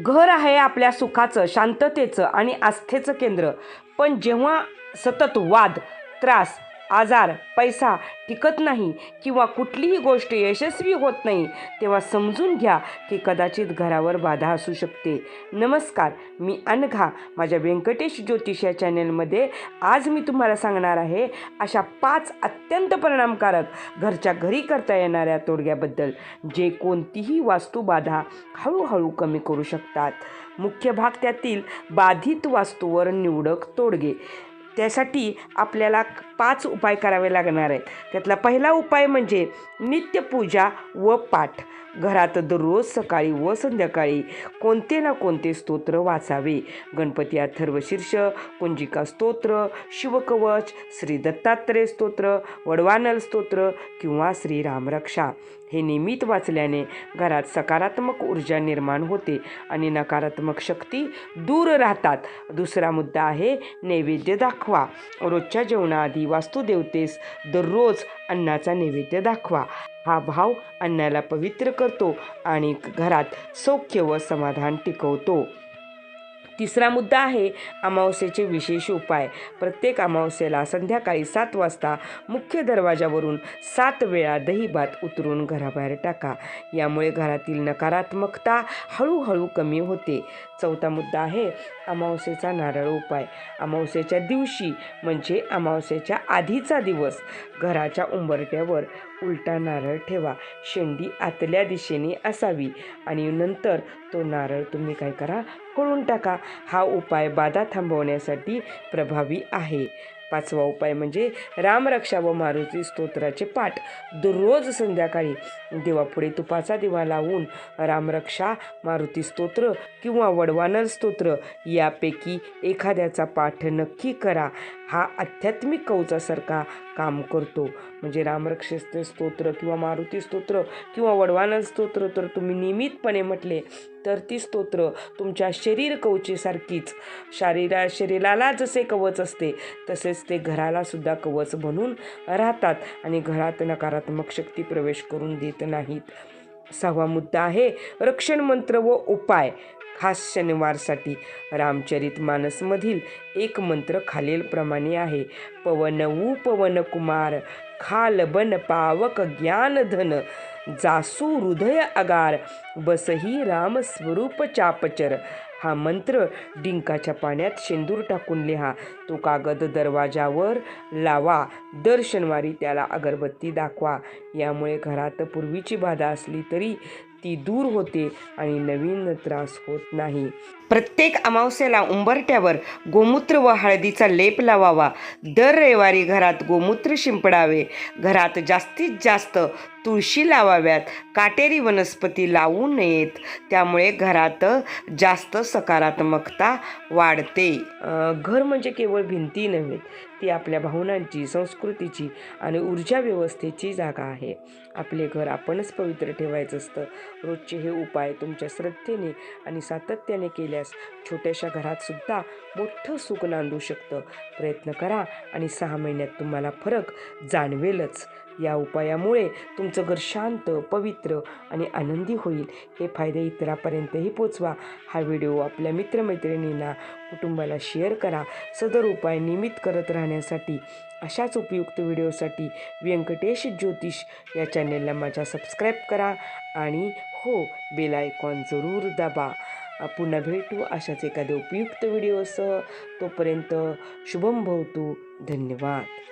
घर आहे आपल्या सुखाचं शांततेचं आणि आस्थेचं केंद्र. पण जेव्हा सतत वाद त्रास आजार पैसा टिकत नाही किंवा कुठलीही गोष्ट यशस्वी होत नाही तेव्हा समजून घ्या की कदाचित घरावर बाधा असू शकते. नमस्कार मी अनघा. माझ्या व्यंकटेश ज्योतिष या चॅनेलमध्ये आज मी तुम्हाला सांगणार आहे अशा पाच अत्यंत परिणामकारक घरच्या घरी करता येणाऱ्या तोडग्याबद्दल जे कोणतीही वास्तुबाधा हळूहळू कमी करू शकतात. मुख्य भाग त्यातील बाधित वास्तूवर निवडक तोडगे. त्यासाठी आपल्याला पाच उपाय करावे लागणार आहेत. त्यातला पहिला उपाय म्हणजे नित्यपूजा व पाठ. घरात दररोज सकाळी व संध्याकाळी कोणते ना कोणते स्तोत्र वाचावे. गणपती अथर्वशीर्ष कुंजिका स्तोत्र शिवकवच श्री दत्तात्रय स्तोत्र वडवानल स्तोत्र किंवा श्री रामरक्षा हे नियमित वाचल्याने घरात सकारात्मक ऊर्जा निर्माण होते आणि नकारात्मक शक्ती दूर राहतात. दुसरा मुद्दा आहे नैवेद्य दाखवा. रोजच्या जेवणाआधी वास्तुदेवतेस दररोज अन्नाचा नैवेद्य दाखवा. हा भाव अन्नाला पवित्र करतो आणि घरात सौख्य व समाधान टिकवतो. तिसरा मुद्दा आहे अमावस्येचे विशेष उपाय. प्रत्येक अमावस्येला संध्याकाळी सात वाजता मुख्य दरवाजावरून सात वेळा दहीभात उतरून घराबाहेर टाका. यामुळे घरातील नकारात्मकता हळूहळू कमी होते. चौथा मुद्दा आहे अमावस्येचा नारळ उपाय. अमावस्येच्या दिवशी म्हणजे अमावस्येच्या आधीचा दिवस घराच्या उंबरट्यावर उलटा नारळ ठेवा. शेंडी आतल्या दिशेने असावी आणि नंतर तो नारळ तुम्ही काय करा फोडून टाका. हा उपाय बाधा थांबवण्यासाठी प्रभावी आहे. पाचवा उपाय म्हणजे रामरक्षा व मारुती स्तोत्राचे पाठ. दररोज संध्याकाळी देवापुढे तुपाचा दिवा लावून रामरक्षा मारुती स्तोत्र किंवा वडवानर स्तोत्र यापैकी एखाद्याचा पाठ नक्की करा. हा आध्यात्मिक कवचासारखा काम करतो. म्हणजे रामरक्षेचे स्तोत्र किंवा मारुती स्तोत्र किंवा वडवानर स्तोत्र तर तुम्ही नियमितपणे म्हटले तर ती स्तोत्र तुमच्या शरीर कवचेसारखीच. शारीरा शरीराला जसे कवच असते तसेच ते घराला सुद्धा कवच बनून राहतात आणि घरात नकारात्मक शक्ती प्रवेश करून देत नाहीत. सहावा मुद्दा आहे रक्षण मंत्र व उपाय. खास शनिवारसाठी रामचरित मानसमधील एक मंत्र खालीलप्रमाणे आहे. पवन पवन कुमार खाल बन पावक ज्ञान धन जासू हृदय अगार बसही राम स्वरूप चापचर. हा मंत्र डिंकाच्या पाण्यात शेंदूर टाकून लिहा. तो कागद दरवाजावर लावा. दर शनिवारी त्याला अगरबत्ती दाखवा. यामुळे घरात पूर्वीची बाधा असली तरी ती दूर होते आणि नवीन त्रास होत नाही. प्रत्येक अमावस्येला उंबरट्यावर गोमूत्र व हळदीचा लेप लावावा. दर रविवारी घरात गोमूत्र शिंपडावे. घरात जास्तीत जास्त तुळशी लावाव्यात. काटेरी वनस्पती लावू नयेत. त्यामुळे घरात जास्त सकारात्मकता वाढते. घर म्हणजे केवळ भिंती नव्हे ती आपल्या भावनांची संस्कृतीची आणि ऊर्जा व्यवस्थेची जागा आहे. आपले घर आपणच पवित्र ठेवायचं असतं. रोजचे हे उपाय तुमच्या श्रद्धेने आणि सातत्याने केल्यास छोट्याशा घरातसुद्धा मोठं सुख नांदू शकतं. प्रयत्न करा आणि सहा महिन्यात तुम्हाला फरक जाणवेलच. या उपायामुळे तुमचं घर शांत पवित्र आणि आनंदी होईल. हे फायदे इतरापर्यंतही पोचवा. हा व्हिडिओ आपल्या मित्रमैत्रिणींना कुटुंबाला शेअर करा. सदर उपाय नियमित करत राहण्यासाठी अशाच उपयुक्त व्हिडिओसाठी व्यंकटेश ज्योतिष या चॅनेलला माझ्या सबस्क्राईब करा आणि हो बेल आयकॉन जरूर दाबा. पुन्हा भेटू अशाच एखाद्या उपयुक्त व्हिडिओसह. तोपर्यंत शुभम भवतू धन्यवाद.